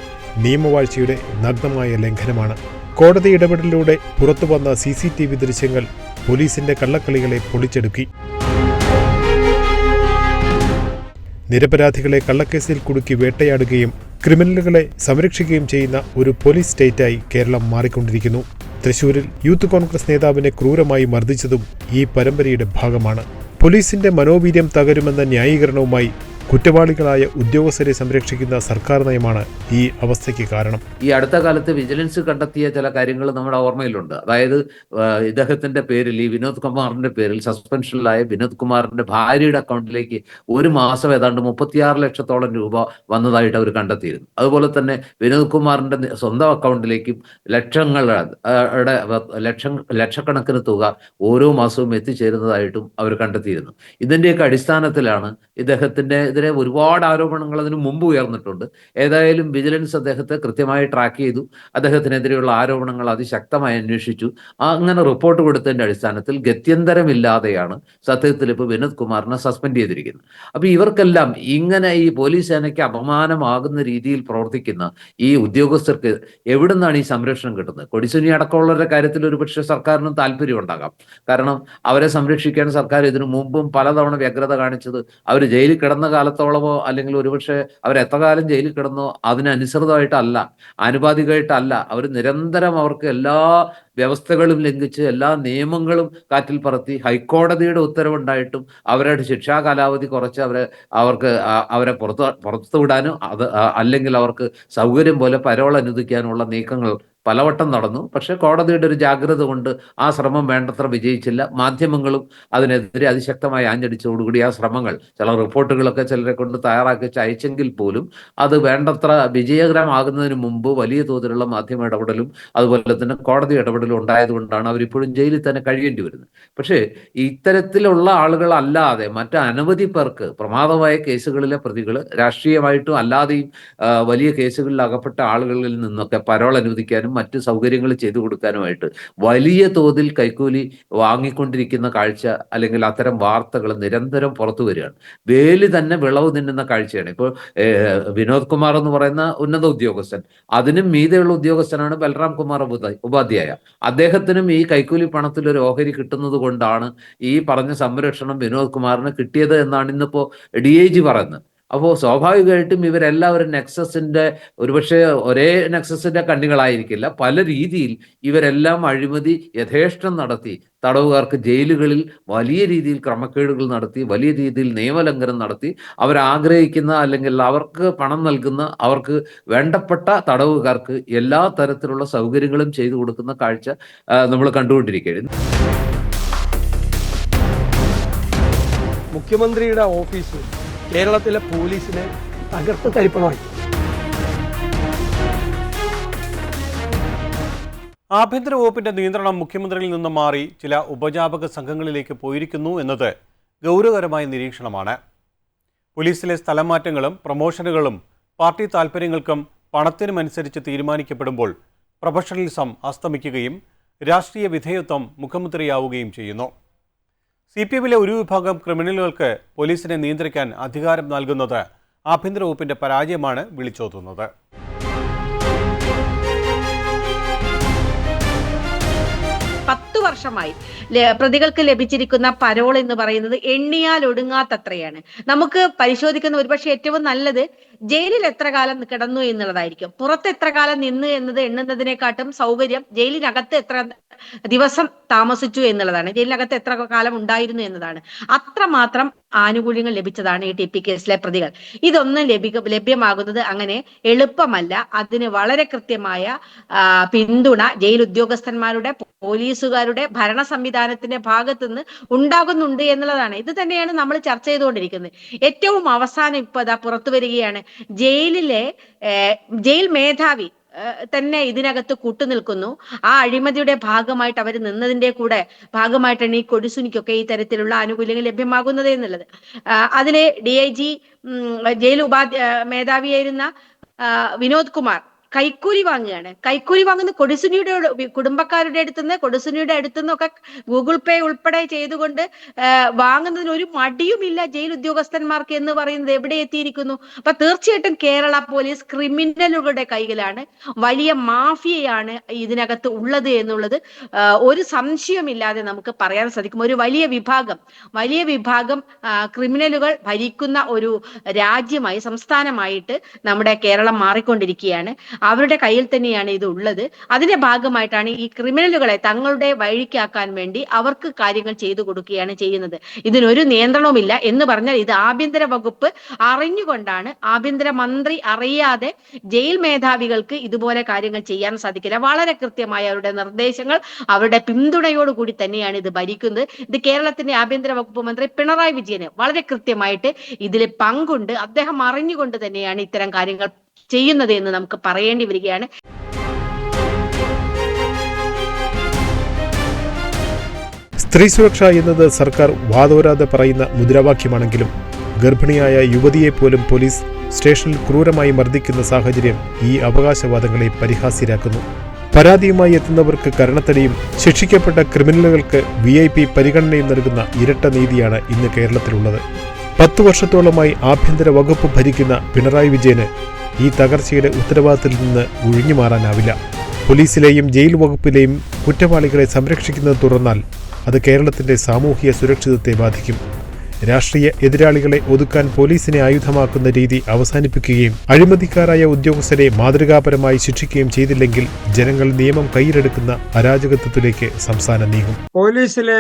നിയമവാഴ്ചയുടെ നഗ്നമായ ലംഘനമാണ്. കോടതി ഇടപെടലിലൂടെ പുറത്തുവന്ന സി സി ടി വി ദൃശ്യങ്ങൾ പോലീസിന്റെ കള്ളക്കളികളെ പൊളിച്ചെടുക്കി. നിരപരാധികളെ കള്ളക്കേസിൽ കുടുക്കി വേട്ടയാടുകയും ക്രിമിനലുകളെ സംരക്ഷിക്കുകയും ചെയ്യുന്ന ഒരു പോലീസ് സ്റ്റേറ്റായി കേരളം മാറിക്കൊണ്ടിരിക്കുന്നു. തൃശൂരിൽ യൂത്ത് കോൺഗ്രസ് നേതാവിനെ ക്രൂരമായി മർദ്ദിച്ചതും ഈ പരമ്പരയുടെ ഭാഗമാണ്. പോലീസിന്റെ മനോവീര്യം തകരുമെന്ന ന്യായീകരണവുമായി കുറ്റവാളികളായ ഉദ്യോഗസ്ഥരെ സംരക്ഷിക്കുന്ന സർക്കാർ നയമാണ് ഈ അവസ്ഥയ്ക്ക് കാരണം. ഈ അടുത്ത കാലത്ത് വിജിലൻസ് കണ്ടെത്തിയ ചില കാര്യങ്ങൾ നമ്മുടെ ഓർമ്മയിലുണ്ട്. അതായത് ഇദ്ദേഹത്തിന്റെ പേരിൽ ഈ വിനോദ് കുമാറിന്റെ പേരിൽ സസ്പെൻഷനിലായ വിനോദ് കുമാറിന്റെ ഭാര്യയുടെ അക്കൗണ്ടിലേക്ക് ഒരു മാസം ഏതാണ്ട് മുപ്പത്തിയാറ് ലക്ഷത്തോളം രൂപ വന്നതായിട്ട് അവർ കണ്ടെത്തിയിരുന്നു. അതുപോലെ തന്നെ വിനോദ് കുമാറിന്റെ സ്വന്തം അക്കൗണ്ടിലേക്കും ലക്ഷങ്ങൾ ലക്ഷം ലക്ഷക്കണക്കിന് തുക ഓരോ മാസവും എത്തിച്ചേരുന്നതായിട്ടും അവർ കണ്ടെത്തിയിരുന്നു. ഇതിന്റെയൊക്കെ അടിസ്ഥാനത്തിലാണ് ഇദ്ദേഹത്തിന്റെ എതിരെ ഒരുപാട് ആരോപണങ്ങൾ അതിനു മുമ്പ് ഉയർന്നിട്ടുണ്ട്. ഏതായാലും വിജിലൻസ് അദ്ദേഹത്തെ കൃത്യമായി ട്രാക്ക് ചെയ്തു. അദ്ദേഹത്തിനെതിരെയുള്ള ആരോപണങ്ങൾ അതിശക്തമായി അന്വേഷിച്ചു. അങ്ങനെ റിപ്പോർട്ട് കൊടുത്തതിന്റെ അടിസ്ഥാനത്തിൽ ഗത്യന്തരമില്ലാതെയാണ് സത്യത്തിൽ ഇപ്പോൾ വിനോദ് കുമാറിനെ സസ്പെൻഡ് ചെയ്തിരിക്കുന്നത്. അപ്പൊ ഇവർക്കെല്ലാം ഇങ്ങനെ ഈ പോലീസ് സേനയ്ക്ക് അപമാനമാകുന്ന രീതിയിൽ പ്രവർത്തിക്കുന്ന ഈ ഉദ്യോഗസ്ഥർക്ക് എവിടെ നിന്നാണ് ഈ സംരക്ഷണം കിട്ടുന്നത്? കൊടിസുനി അടക്കമുള്ളവരുടെ കാര്യത്തിൽ ഒരുപക്ഷെ സർക്കാരിന് താല്പര്യം ഉണ്ടാകാം. കാരണം അവരെ സംരക്ഷിക്കാൻ സർക്കാർ ഇതിനു മുമ്പും പലതവണ വ്യഗ്രത കാണിച്ചത്. അവർ ജയിലിൽ കിടന്ന കാലത്തോളമോ അല്ലെങ്കിൽ ഒരുപക്ഷെ അവർ എത്ര കാലം ജയിലിൽ കിടന്നോ അതിനനുസൃതമായിട്ടല്ല ആനുപാതികമായിട്ടല്ല. അവർ നിരന്തരം അവർക്ക് എല്ലാ വ്യവസ്ഥകളും ലംഘിച്ച് എല്ലാ നിയമങ്ങളും കാറ്റിൽ പറത്തി ഹൈക്കോടതിയുടെ ഉത്തരവുണ്ടായിട്ടും അവരുടെ ശിക്ഷാ കാലാവധി കുറച്ച് അവരെ അവർക്ക് അവരെ പുറത്ത് പുറത്തു വിടാനും അത് അല്ലെങ്കിൽ അവർക്ക് സൗകര്യം പോലെ പരോൾ അനുവദിക്കാനുള്ള നീക്കങ്ങൾ പലവട്ടം നടന്നു. പക്ഷേ കോടതിയുടെ ഒരു ജാഗ്രത കൊണ്ട് ആ ശ്രമം വേണ്ടത്ര വിജയിച്ചില്ല. മാധ്യമങ്ങളും അതിനെതിരെ അതിശക്തമായി ആഞ്ഞടിച്ചതോടുകൂടി ആ ശ്രമങ്ങൾ ചില റിപ്പോർട്ടുകളൊക്കെ ചിലരെ കൊണ്ട് തയ്യാറാക്കി അയച്ചെങ്കിൽ പോലും അത് വേണ്ടത്ര വിജയകരമാകുന്നതിന് മുമ്പ് വലിയ തോതിലുള്ള മാധ്യമ ഇടപെടലും അതുപോലെ തന്നെ കോടതി ഇടപെടലും ഉണ്ടായതുകൊണ്ടാണ് അവരിപ്പോഴും ജയിലിൽ തന്നെ കഴിയേണ്ടി വരുന്നത്. പക്ഷേ ഇത്തരത്തിലുള്ള ആളുകളല്ലാതെ മറ്റ് അനവധി പേർക്ക് പ്രമാദമായ കേസുകളിലെ പ്രതികൾ രാഷ്ട്രീയമായിട്ടും അല്ലാതെയും വലിയ കേസുകളിൽ അകപ്പെട്ട ആളുകളിൽ നിന്നൊക്കെ പരോൾ അനുവദിക്കാനും മറ്റ് സൗകര്യങ്ങൾ ചെയ്തു കൊടുക്കാനുമായിട്ട് വലിയ തോതിൽ കൈക്കൂലി വാങ്ങിക്കൊണ്ടിരിക്കുന്ന കാഴ്ച അല്ലെങ്കിൽ അത്തരം വാർത്തകൾ നിരന്തരം പുറത്തു വരികയാണ്. വേലി തന്നെ വിളവ് നിന്നുന്ന കാഴ്ചയാണ്. ഇപ്പോൾ വിനോദ് കുമാർ എന്ന് പറയുന്ന ഉന്നത ഉദ്യോഗസ്ഥൻ അതിനും മീതെയുള്ള ഉദ്യോഗസ്ഥനാണ് ബൽറാം കുമാർ ഉപാ- ഉപാധ്യായ. അദ്ദേഹത്തിനും ഈ കൈക്കൂലി പണത്തിൽ ഒരു ഓഹരി കിട്ടുന്നത് കൊണ്ടാണ് ഈ പറഞ്ഞ സംരക്ഷണം വിനോദ് കുമാറിന് കിട്ടിയത് എന്നാണ് ഇന്നിപ്പോ ഡി ഐ ജി പറയുന്നത്. അപ്പോൾ സ്വാഭാവികമായിട്ടും ഇവരെല്ലാവരും നെക്സസിന്റെ ഒരുപക്ഷെ ഒരേ നെക്സസിന്റെ കണ്ണികളായിരിക്കില്ല. പല രീതിയിൽ ഇവരെല്ലാം അഴിമതി യഥേഷ്ടം നടത്തി തടവുകാർക്ക് ജയിലുകളിൽ വലിയ രീതിയിൽ ക്രമക്കേടുകൾ നടത്തി വലിയ രീതിയിൽ നിയമലംഘനം നടത്തി അവരാഗ്രഹിക്കുന്ന അല്ലെങ്കിൽ അവർക്ക് പണം നൽകുന്ന അവർക്ക് വേണ്ടപ്പെട്ട തടവുകാർക്ക് എല്ലാ തരത്തിലുള്ള സൗകര്യങ്ങളും ചെയ്തു കൊടുക്കുന്ന കാഴ്ച നമ്മൾ കണ്ടുകൊണ്ടിരിക്കുകയാണ് മുഖ്യമന്ത്രിയുടെ ഓഫീസ്. കേരളത്തിലെ പോലീസിനെ തകർത്ത് തരിപ്പണമായി. ആഭ്യന്തര വകുപ്പിന്റെ നിയന്ത്രണം മുഖ്യമന്ത്രിയിൽ നിന്ന് മാറി ചില ഉപജാപക സംഘങ്ങളിലേക്ക് പോയിരിക്കുന്നു എന്നത് ഗൗരവകരമായ നിരീക്ഷണമാണ്. പോലീസിലെ സ്ഥലമാറ്റങ്ങളും പ്രൊമോഷനുകളും പാർട്ടി താൽപ്പര്യങ്ങൾക്കും പണത്തിനുമനുസരിച്ച് തീരുമാനിക്കപ്പെടുമ്പോൾ പ്രൊഫഷണലിസം അസ്തമിക്കുകയും രാഷ്ട്രീയ വിധേയത്വം മുഖമുദ്രയാവുകയും ചെയ്യുന്നു. സി പി എമ്മിലെ ഒരു വിഭാഗം ക്രിമിനലുകൾക്ക് പോലീസിനെ നിയന്ത്രിക്കാൻ അധികാരം നൽകുന്നത് ആഭ്യന്തര വകുപ്പിന്റെ പരാജയമാണ് വിളിച്ചോതുന്നത്. വർഷമായി പ്രതികൾക്ക് ലഭിച്ചിരിക്കുന്ന പരോൾ എന്ന് പറയുന്നത് എണ്ണിയാൽ ഒടുങ്ങാത്തത്രയാണ്. നമുക്ക് പരിശോധിക്കുന്ന ഒരുപക്ഷെ ഏറ്റവും നല്ലത് ജയിലിൽ എത്ര കാലം കിടന്നു എന്നുള്ളതായിരിക്കും. പുറത്ത് എത്ര കാലം നിന്ന് എന്നത് എണ്ണുന്നതിനെക്കാട്ടും സൗകര്യം ജയിലിനകത്ത് എത്ര ദിവസം താമസിച്ചു എന്നുള്ളതാണ്. ജയിലിനകത്ത് എത്ര കാലം ഉണ്ടായിരുന്നു എന്നതാണ്. അത്രമാത്രം ആനുകൂല്യങ്ങൾ ലഭിച്ചതാണ് ഈ ടി പി കേസിലെ പ്രതികൾ. ഇതൊന്നും ലഭിക്ക ലഭ്യമാകുന്നത് അങ്ങനെ എളുപ്പമല്ല. അതിന് വളരെ കൃത്യമായ പിന്തുണ ജയിൽ ഉദ്യോഗസ്ഥന്മാരുടെ പോലീസുകാരുടെ ഭരണ സംവിധാനത്തിന്റെ ഭാഗത്തുനിന്ന് ഉണ്ടാകുന്നുണ്ട് എന്നുള്ളതാണ്. ഇത് തന്നെയാണ് നമ്മൾ ചർച്ച ചെയ്തുകൊണ്ടിരിക്കുന്നത്. ഏറ്റവും അവസാനം ഇപ്പൊ അതാ പുറത്തു വരികയാണ്. ജയിലിലെ ജയിൽ മേധാവി തന്നെ ഇതിനകത്ത് കൂട്ടുനിൽക്കുന്നു. ആ അഴിമതിയുടെ ഭാഗമായിട്ട് അവർ നിന്നതിന്റെ കൂടെ ഭാഗമായിട്ടാണ് ഈ കൊടിസുനിക്കൊക്കെ ഈ തരത്തിലുള്ള ആനുകൂല്യങ്ങൾ ലഭ്യമാകുന്നത് എന്നുള്ളത്. അതിലെ ഡി ഐ ജി ജയിൽ ഉപാധ്യ ആ, മേധാവിയായിരുന്ന വിനോദ് കുമാർ കൈക്കൂലി വാങ്ങുകയാണ്. കൈക്കൂലി വാങ്ങുന്ന കൊടുസുനിയുടെ കുടുംബക്കാരുടെ അടുത്തുനിന്ന് കൊടിസുനിയുടെ അടുത്തുനിന്നൊക്കെ ഗൂഗിൾ പേ ഉൾപ്പെടെ ചെയ്തുകൊണ്ട് വാങ്ങുന്നതിന് ഒരു മടിയുമില്ല ജയിൽ ഉദ്യോഗസ്ഥന്മാർക്ക് എന്ന് പറയുന്നത് എവിടെ എത്തിയിരിക്കുന്നു? അപ്പൊ തീർച്ചയായിട്ടും കേരള പോലീസ് ക്രിമിനലുകളുടെ കൈകളാണ് വലിയ മാഫിയയാണ് ഇതിനകത്ത് ഉള്ളത് എന്നുള്ളത്. ഒരു സംശയമില്ലാതെ നമുക്ക് പറയാൻ സാധിക്കും. ഒരു വലിയ വിഭാഗം വലിയ വിഭാഗം ക്രിമിനലുകൾ ഭരിക്കുന്ന ഒരു രാജ്യമായി സംസ്ഥാനമായിട്ട് നമ്മുടെ കേരളം മാറിക്കൊണ്ടിരിക്കുകയാണ്. അവരുടെ കയ്യിൽ തന്നെയാണ് ഇത് ഉള്ളത്. അതിന്റെ ഭാഗമായിട്ടാണ് ഈ ക്രിമിനലുകളെ തങ്ങളുടെ വഴിക്കാക്കാൻ വേണ്ടി അവർക്ക് കാര്യങ്ങൾ ചെയ്തു കൊടുക്കുകയാണ് ചെയ്യുന്നത്. ഇതിനൊരു നിയന്ത്രണവുമില്ല എന്ന് പറഞ്ഞാൽ ഇത് ആഭ്യന്തര വകുപ്പ് അറിഞ്ഞുകൊണ്ടാണ് ആഭ്യന്തര മന്ത്രി അറിയാതെ ജയിൽ മേധാവികൾക്ക് ഇതുപോലെ കാര്യങ്ങൾ ചെയ്യാൻ സാധിക്കില്ല. വളരെ കൃത്യമായ അവരുടെ നിർദ്ദേശങ്ങൾ അവരുടെ പിന്തുണയോടുകൂടി തന്നെയാണ് ഇത് ഭരിക്കുന്നത്. ഇത് കേരളത്തിന്റെ ആഭ്യന്തര വകുപ്പ് മന്ത്രി പിണറായി വിജയന് വളരെ കൃത്യമായിട്ട് ഇതിൽ പങ്കുണ്ട്. അദ്ദേഹം അറിഞ്ഞുകൊണ്ട് തന്നെയാണ് ഇത്തരം കാര്യങ്ങൾ ചെയ്യുന്നത് എന്ന് നമുക്ക് പറയേണ്ടി വരികയാണ്. സ്ത്രീ സുരക്ഷ എന്നത് സർക്കാർ വാതോരാതെ പറയുന്ന മുദ്രാവാക്യമാണെങ്കിലും ഗർഭിണിയായ യുവതിയെ പോലും പോലീസ് സ്റ്റേഷനിൽ ക്രൂരമായി മർദ്ദിക്കുന്ന സാഹചര്യം ഈ അവകാശവാദങ്ങളെ പരിഹാസ്യരാക്കുന്നു. പരാതിയുമായി എത്തുന്നവർക്ക് കരണത്തടിയും ശിക്ഷിക്കപ്പെട്ട ക്രിമിനലുകൾക്ക് വി ഐ പി പരിഗണനയും നൽകുന്ന ഇരട്ട നീതിയാണ് ഇന്ന് കേരളത്തിലുള്ളത്. പത്തു വർഷത്തോളമായി ആഭ്യന്തര വകുപ്പ് ഭരിക്കുന്ന പിണറായി വിജയന് ഈ തകർച്ചയുടെ ഉത്തരവാദിത്തത്തിൽ നിന്ന് ഒഴിഞ്ഞു മാറാനാവില്ല. പോലീസിലെയും ജയിൽ വകുപ്പിലെയും കുറ്റവാളികളെ സംരക്ഷിക്കുന്നത് തുറന്നാൽ അത് കേരളത്തിന്റെ സാമൂഹിക സുരക്ഷിതത്തെ ബാധിക്കും. രാഷ്ട്രീയ എതിരാളികളെ ഒതുക്കാൻ പോലീസിനെ ആയുധമാക്കുന്ന രീതി അവസാനിപ്പിക്കുകയും അഴിമതിക്കാരായ ഉദ്യോഗസ്ഥരെ മാതൃകാപരമായി ശിക്ഷിക്കുകയും ചെയ്തില്ലെങ്കിൽ ജനങ്ങൾ നിയമം കയ്യിലെടുക്കുന്ന അരാജകത്വത്തിലേക്ക് സംസ്ഥാനം നീങ്ങും. പോലീസിലെ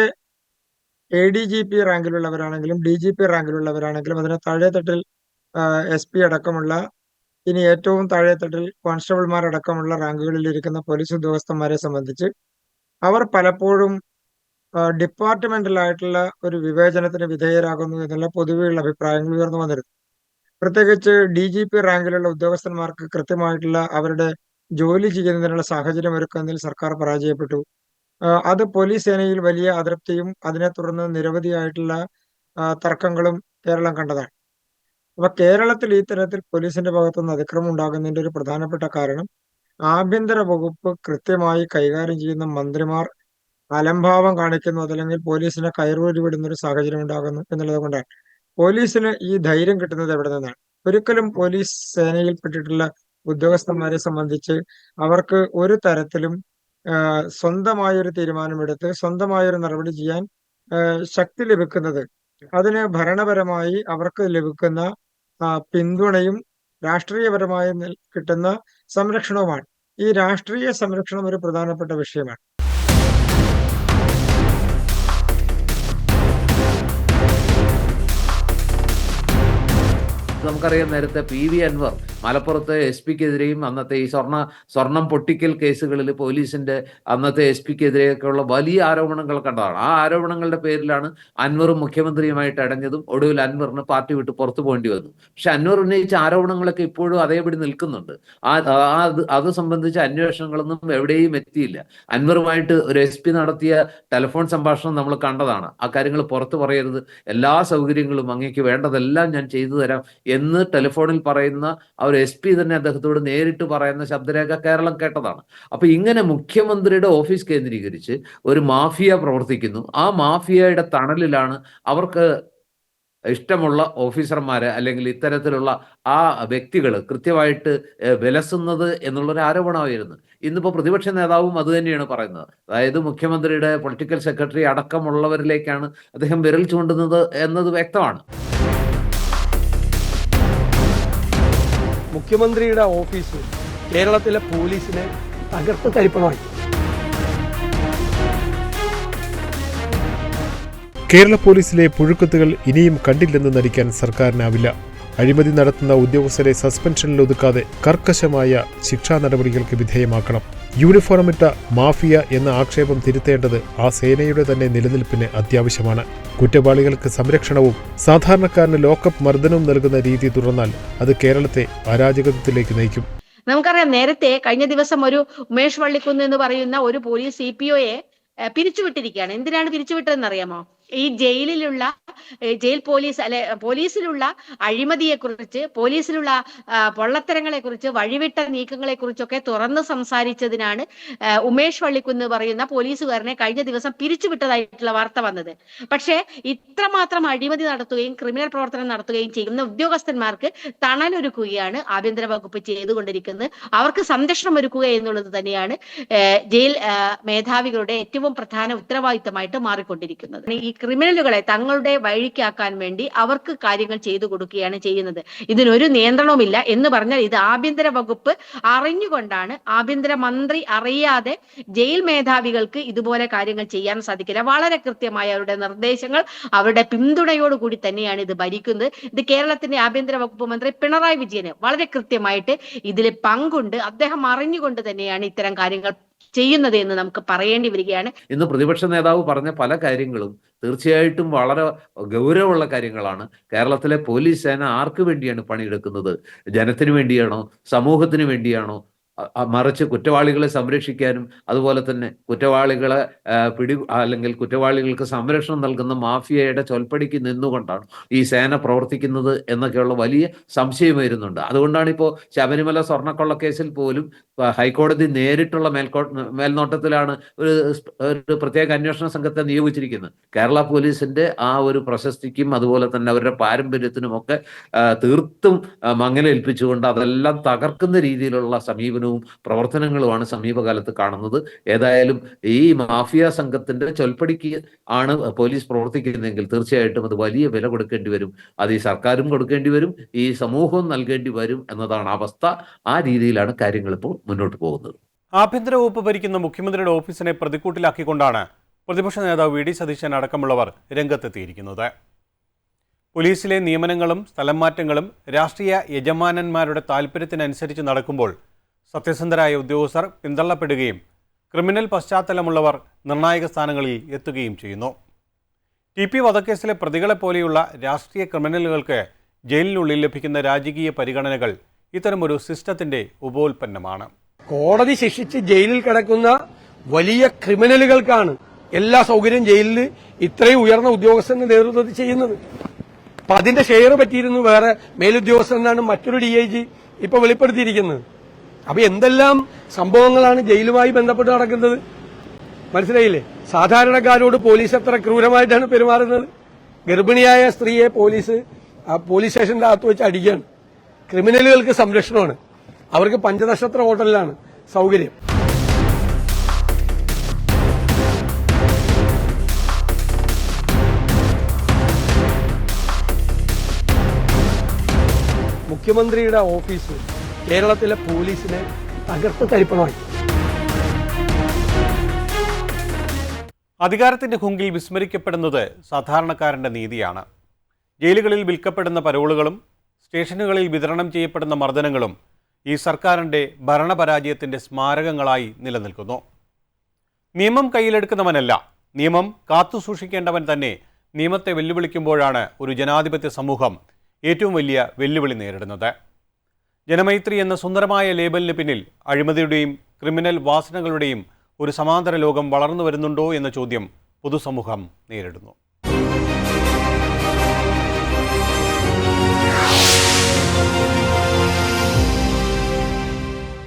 എ ഡി ജി പി റാങ്കിലുള്ളവരാണെങ്കിലും ഡി ജി പി റാങ്കിലുള്ളവരാണെങ്കിലും അതിന് താഴെത്തട്ടിൽ എസ് പി അടക്കമുള്ള ഇനി ഏറ്റവും താഴെത്തട്ടിൽ കോൺസ്റ്റബിൾമാരടക്കമുള്ള റാങ്കുകളിൽ ഇരിക്കുന്ന പോലീസ് ഉദ്യോഗസ്ഥന്മാരെ സംബന്ധിച്ച് അവർ പലപ്പോഴും ഡിപ്പാർട്ട്മെന്റലായിട്ടുള്ള ഒരു വിവേചനത്തിന് വിധേയരാകുന്നു എന്നുള്ള പൊതുവെയുള്ള അഭിപ്രായങ്ങൾ ഉയർന്നു വന്നിരുന്നു. പ്രത്യേകിച്ച് ഡി ജി പി റാങ്കിലുള്ള ഉദ്യോഗസ്ഥന്മാർക്ക് കൃത്യമായിട്ടുള്ള അവരുടെ ജോലി ചെയ്യുന്നതിനുള്ള സാഹചര്യം ഒരുക്കുന്നതിൽ സർക്കാർ പരാജയപ്പെട്ടു. അത് പോലീസ് സേനയിൽ വലിയ അതൃപ്തിയും അതിനെ തുടർന്ന് നിരവധിയായിട്ടുള്ള തർക്കങ്ങളും കേരളം കണ്ടതാണ്. അപ്പൊ കേരളത്തിൽ ഈ തരത്തിൽ പോലീസിന്റെ ഭാഗത്തുനിന്ന് അതിക്രമം ഉണ്ടാകുന്നതിന്റെ ഒരു പ്രധാനപ്പെട്ട കാരണം ആഭ്യന്തര വകുപ്പ് കൃത്യമായി കൈകാര്യം ചെയ്യുന്ന മന്ത്രിമാർ അലംഭാവം കാണിക്കുന്നു അതല്ലെങ്കിൽ പോലീസിനെ കയറൂരി വിടുന്ന ഒരു സാഹചര്യം ഉണ്ടാകുന്നു എന്നുള്ളത് കൊണ്ടാണ്. പോലീസിന് ഈ ധൈര്യം കിട്ടുന്നത് എവിടെ നിന്നാണ്? ഒരിക്കലും പോലീസ് സേനയിൽപ്പെട്ടിട്ടുള്ള ഉദ്യോഗസ്ഥന്മാരെ സംബന്ധിച്ച് അവർക്ക് ഒരു തരത്തിലും സ്വന്തമായൊരു തീരുമാനമെടുത്ത് സ്വന്തമായൊരു നടപടി ചെയ്യാൻ ശക്തി ലഭിക്കുന്നത് അതിന് ഭരണപരമായി അവർക്ക് ലഭിക്കുന്ന പിന്തുണയും രാഷ്ട്രീയപരമായി കിട്ടുന്ന സംരക്ഷണവുമാണ്. ഈ രാഷ്ട്രീയ സംരക്ഷണം ഒരു പ്രധാനപ്പെട്ട വിഷയമാണ്. നമുക്കറിയാം നേരത്തെ പി വി അൻവർ മലപ്പുറത്ത് എസ് പിക്കെതിരെയും അന്നത്തെ ഈ സ്വർണ സ്വർണം പൊട്ടിക്കൽ കേസുകളിൽ പോലീസിന്റെ അന്നത്തെ എസ് പിക്കെതിരെയൊക്കെയുള്ള വലിയ ആരോപണങ്ങൾ കണ്ടതാണ്. ആ ആരോപണങ്ങളുടെ പേരിലാണ് അൻവറും മുഖ്യമന്ത്രിയുമായിട്ട് അടഞ്ഞതും ഒടുവിൽ അൻവറിന് പാർട്ടി വിട്ട് പുറത്തു പോകേണ്ടി വന്നു. പക്ഷെ അൻവർ ഉന്നയിച്ച ആരോപണങ്ങളൊക്കെ ഇപ്പോഴും അതേപടി നിൽക്കുന്നുണ്ട്. ആ അത് സംബന്ധിച്ച അന്വേഷണങ്ങളൊന്നും എവിടെയും എത്തിയില്ല. അൻവറുമായിട്ട് ഒരു എസ് പി നടത്തിയ ടെലിഫോൺ സംഭാഷണം നമ്മൾ കണ്ടതാണ്. ആ കാര്യങ്ങൾ പുറത്തു പറയരുത്. എല്ലാ സൗകര്യങ്ങളും അങ്ങേക്ക് വേണ്ടതെല്ലാം ഞാൻ ചെയ്തു തരാം എന്ന് ടെലിഫോണിൽ പറയുന്ന ആ ഒരു എസ് പി തന്നെ അദ്ദേഹത്തോട് നേരിട്ട് പറയുന്ന ശബ്ദരേഖ കേരളം കേട്ടതാണ്. അപ്പൊ ഇങ്ങനെ മുഖ്യമന്ത്രിയുടെ ഓഫീസ് കേന്ദ്രീകരിച്ച് ഒരു മാഫിയ പ്രവർത്തിക്കുന്നു. ആ മാഫിയയുടെ തണലിലാണ് അവർക്ക് ഇഷ്ടമുള്ള ഓഫീസർമാരെ അല്ലെങ്കിൽ ഇത്തരത്തിലുള്ള ആ വ്യക്തികൾ കൃത്യമായിട്ട് വിലസുന്നത് എന്നുള്ളൊരു ആരോപണമായിരുന്നു. ഇന്നിപ്പോ പ്രതിപക്ഷ നേതാവും അത് തന്നെയാണ് പറയുന്നത്. അതായത് മുഖ്യമന്ത്രിയുടെ പൊളിറ്റിക്കൽ സെക്രട്ടറി അടക്കമുള്ളവരിലേക്കാണ് അദ്ദേഹം വിരൽ ചൂണ്ടുന്നത് എന്നത് വ്യക്തമാണ്. മുഖ്യമന്ത്രിയുടെ ഓഫീസ് കേരളത്തിലെ പോലീസിനെ തകർത്ത് തരിപ്പണമാക്കി കേരള പോലീസിലെ പുഴുക്കത്തുകൾ ഇനിയും കണ്ടില്ലെന്ന് നടിക്കാൻ സർക്കാരിനാവില്ല. അഴിമതി നടത്തുന്ന ഉദ്യോഗസ്ഥരെ സസ്പെൻഷനിൽ ഒതുക്കാതെ കർക്കശമായ ശിക്ഷാ നടപടികൾക്ക് വിധേയമാക്കണം. യൂണിഫോമിട്ട മാഫിയ എന്ന ആക്ഷേപം തിരുത്തേണ്ടത് ആ സേനയുടെ തന്നെ നിലനിൽപ്പിന് അത്യാവശ്യമാണ്. കുറ്റവാളികൾക്ക് സംരക്ഷണവും സാധാരണക്കാരന് ലോക്കപ്പ് മർദ്ദനവും നൽകുന്ന രീതി തുടർന്നാൽ അത് കേരളത്തെ അരാജകത്വത്തിലേക്ക് നയിക്കും. നമുക്കറിയാം നേരത്തെ കഴിഞ്ഞ ദിവസം ഒരു ഉമേഷ് വള്ളിക്കുന്ന് എന്ന് പറയുന്ന ഒരു പോലീസ് സി പി ഒയെ പിരിച്ചുവിട്ടിരിക്കുകയാണ്. എന്തിനാണ് പിരിച്ചുവിട്ടതെന്ന് അറിയാമോ? ഈ ജയിലിലുള്ള ജയിൽ പോലീസ് അല്ലെ പോലീസിലുള്ള അഴിമതിയെ കുറിച്ച് പോലീസിലുള്ള പൊള്ളത്തരങ്ങളെ കുറിച്ച് വഴിവിട്ട നീക്കങ്ങളെ കുറിച്ചൊക്കെ തുറന്ന് സംസാരിച്ചതിനാണ് ഉമേഷ് വള്ളിക്കുന്ന് പറയുന്ന പോലീസുകാരനെ കഴിഞ്ഞ ദിവസം പിരിച്ചുവിട്ടതായിട്ടുള്ള വാർത്ത വന്നത്. പക്ഷേ ഇത്രമാത്രം അഴിമതി നടത്തുകയും ക്രിമിനൽ പ്രവർത്തനം നടത്തുകയും ചെയ്യുന്ന ഉദ്യോഗസ്ഥന്മാർക്ക് തണലൊരുക്കുകയാണ് ആഭ്യന്തര വകുപ്പ് ചെയ്തുകൊണ്ടിരിക്കുന്നത്. അവർക്ക് സംരക്ഷണം ഒരുക്കുക എന്നുള്ളത് തന്നെയാണ് ജയിൽ മേധാവികളുടെ ഏറ്റവും പ്രധാന ഉത്തരവാദിത്തമായിട്ട് മാറിക്കൊണ്ടിരിക്കുന്നത്. ഈ ക്രിമിനലുകളെ തങ്ങളുടെ വഴിക്കാക്കാൻ വേണ്ടി അവർക്ക് കാര്യങ്ങൾ ചെയ്തു കൊടുക്കുകയാണ് ചെയ്യുന്നത്. ഇതിനൊരു നിയന്ത്രണവുമില്ല എന്ന് പറഞ്ഞാൽ ഇത് ആഭ്യന്തര വകുപ്പ് അറിഞ്ഞുകൊണ്ടാണ് ആഭ്യന്തര മന്ത്രി അറിയാതെ ജയിൽ മേധാവികൾക്ക് ഇതുപോലെ കാര്യങ്ങൾ ചെയ്യാൻ സാധിക്കില്ല. വളരെ കൃത്യമായ അവരുടെ നിർദ്ദേശങ്ങൾ അവരുടെ പിന്തുണയോടുകൂടി തന്നെയാണ് ഇത് ഭരിക്കുന്നത്. ഇത് കേരളത്തിന്റെ ആഭ്യന്തര വകുപ്പ് മന്ത്രി പിണറായി വിജയന് വളരെ കൃത്യമായിട്ട് ഇതിൽ പങ്കുണ്ട്. അദ്ദേഹം അറിഞ്ഞുകൊണ്ട് തന്നെയാണ് ഇത്തരം കാര്യങ്ങൾ ചെയ്യുന്നത് എന്ന് നമുക്ക് പറയേണ്ടി വരികയാണ്. ഇന്ന് പ്രതിപക്ഷ നേതാവ് പറഞ്ഞ പല കാര്യങ്ങളും തീർച്ചയായിട്ടും വളരെ ഗൗരവമുള്ള കാര്യങ്ങളാണ്. കേരളത്തിലെ പോലീസ് സേന ആർക്ക് വേണ്ടിയാണ് പണിയെടുക്കുന്നത്? ജനത്തിന് വേണ്ടിയാണോ? സമൂഹത്തിന് വേണ്ടിയാണോ? മറിച്ച് കുറ്റവാളികളെ സംരക്ഷിക്കാനും അതുപോലെ തന്നെ കുറ്റവാളികളെ പിടി അല്ലെങ്കിൽ കുറ്റവാളികൾക്ക് സംരക്ഷണം നൽകുന്ന മാഫിയയുടെ ചൊൽപ്പടിക്ക് നിന്നുകൊണ്ടാണ് ഈ സേന പ്രവർത്തിക്കുന്നത് എന്നൊക്കെയുള്ള വലിയ സംശയം വരുന്നുണ്ട്. അതുകൊണ്ടാണ് ഇപ്പോൾ ശബരിമല സ്വർണക്കൊള്ള കേസിൽ പോലും ഹൈക്കോടതി നേരിട്ടുള്ള മേൽക്കോ മേൽനോട്ടത്തിലാണ് ഒരു ഒരു പ്രത്യേക അന്വേഷണ സംഘത്തെ നിയോഗിച്ചിരിക്കുന്നത്. കേരള പോലീസിന്റെ ആ ഒരു പ്രശസ്തിക്കും അതുപോലെ തന്നെ അവരുടെ പാരമ്പര്യത്തിനുമൊക്കെ തീർത്തും മങ്ങലേൽപ്പിച്ചുകൊണ്ട് അതെല്ലാം തകർക്കുന്ന രീതിയിലുള്ള സമീപനം സമീപനവും പ്രവർത്തനങ്ങളുമാണ് സമീപകാലത്ത് കാണുന്നത്. ഏതായാലും ഈ മാഫിയ സംഘത്തിന്റെ ചൊൽപ്പടിക്ക് ആണ് പോലീസ് പ്രവർത്തിക്കുന്നതെങ്കിൽ തീർച്ചയായിട്ടും അത് വലിയ വില കൊടുക്കേണ്ടി വരും. അത് ഈ സർക്കാരും കൊടുക്കേണ്ടി വരും ഈ സമൂഹവും നൽകേണ്ടി വരും എന്നതാണ് അവസ്ഥ. ആ രീതിയിലാണ് കാര്യങ്ങൾ ഇപ്പോൾ മുന്നോട്ട് പോകുന്നത്. ആഭ്യന്തര വകുപ്പ് ഭരിക്കുന്ന മുഖ്യമന്ത്രിയുടെ ഓഫീസിനെ പ്രതിക്കൂട്ടിലാക്കിക്കൊണ്ടാണ് പ്രതിപക്ഷ നേതാവ് വി. ഡി. സതീശൻ അടക്കമുള്ളവർ രംഗത്തെത്തിയിരിക്കുന്നത്. പോലീസിലെ നിയമനങ്ങളും സ്ഥലം മാറ്റങ്ങളും രാഷ്ട്രീയ യജമാനന്മാരുടെ താൽപ്പര്യത്തിനനുസരിച്ച് നടക്കുമ്പോൾ സത്യസന്ധരായ ഉദ്യോഗസ്ഥർ പിന്തള്ളപ്പെടുകയും ക്രിമിനൽ പശ്ചാത്തലമുള്ളവർ നിർണായക സ്ഥാനങ്ങളിൽ എത്തുകയും ചെയ്യുന്നു. ടി പി വധക്കേസിലെ പ്രതികളെപ്പോലെയുള്ള രാഷ്ട്രീയ ക്രിമിനലുകൾക്ക് ജയിലിനുള്ളിൽ ലഭിക്കുന്ന രാജകീയ പരിഗണനകൾ ഇത്തരമൊരു സിസ്റ്റത്തിന്റെ ഉപോൽപ്പന്നമാണ്. കോടതി ശിക്ഷിച്ച് ജയിലിൽ കിടക്കുന്ന വലിയ ക്രിമിനലുകൾക്കാണ് എല്ലാ സൗകര്യം ജയിലിൽ ഇത്രയും ഉയർന്ന ഉദ്യോഗസ്ഥന്റെ നേതൃത്വത്തിൽ ചെയ്യുന്നത്. അപ്പൊ അതിന്റെ ഷെയർ പറ്റിയിരുന്നു വേറെ മേലുദ്യോഗസ്ഥനാണ് മറ്റൊരു ഡി ഐ ജി ഇപ്പൊ വെളിപ്പെടുത്തിയിരിക്കുന്നത്. അപ്പൊ എന്തെല്ലാം സംഭവങ്ങളാണ് ജയിലുമായി ബന്ധപ്പെട്ട് നടക്കുന്നത്? മനസ്സിലായില്ലേ? സാധാരണക്കാരോട് പോലീസ് എത്ര ക്രൂരമായിട്ടാണ് പെരുമാറുന്നത്. ഗർഭിണിയായ സ്ത്രീയെ പോലീസ് പോലീസ് സ്റ്റേഷന്റെ അകത്ത് വെച്ച് അടിക്കുകയാണ്. ക്രിമിനലുകൾക്ക് സംരക്ഷണമാണ്. അവർക്ക് പഞ്ചനക്ഷത്ര ഹോട്ടലിലാണ് സൗകര്യം. മുഖ്യമന്ത്രിയുടെ ഓഫീസ് കേരളത്തിലെ പോലീസിനെ തകർത്ത് തരിപ്പണമായി. അധികാരത്തിന്റെ ഹുങ്കിൽ വിസ്മരിക്കപ്പെടുന്നത് സാധാരണക്കാരന്റെ നീതിയാണ്. ജയിലുകളിൽ വിൽക്കപ്പെടുന്ന പരോളുകളും സ്റ്റേഷനുകളിൽ വിതരണം ചെയ്യപ്പെടുന്ന മർദ്ദനങ്ങളും ഈ സർക്കാരിന്റെ ഭരണപരാജയത്തിന്റെ സ്മാരകങ്ങളായി നിലനിൽക്കുന്നു. നിയമം കയ്യിലെടുക്കുന്നവനല്ല നിയമം കാത്തുസൂക്ഷിക്കേണ്ടവൻ തന്നെ നിയമത്തെ വെല്ലുവിളിക്കുമ്പോഴാണ് ഒരു ജനാധിപത്യ സമൂഹം ഏറ്റവും വലിയ വെല്ലുവിളി നേരിടുന്നത്. ജനമൈത്രി എന്ന സുന്ദരമായ ലേബലിന് പിന്നിൽ അഴിമതിയുടെയും ക്രിമിനൽ വാസനകളുടെയും ഒരു സമാന്തര ലോകം വളർന്നു വരുന്നുണ്ടോ എന്ന ചോദ്യം പൊതുസമൂഹം നേരിടുന്നു.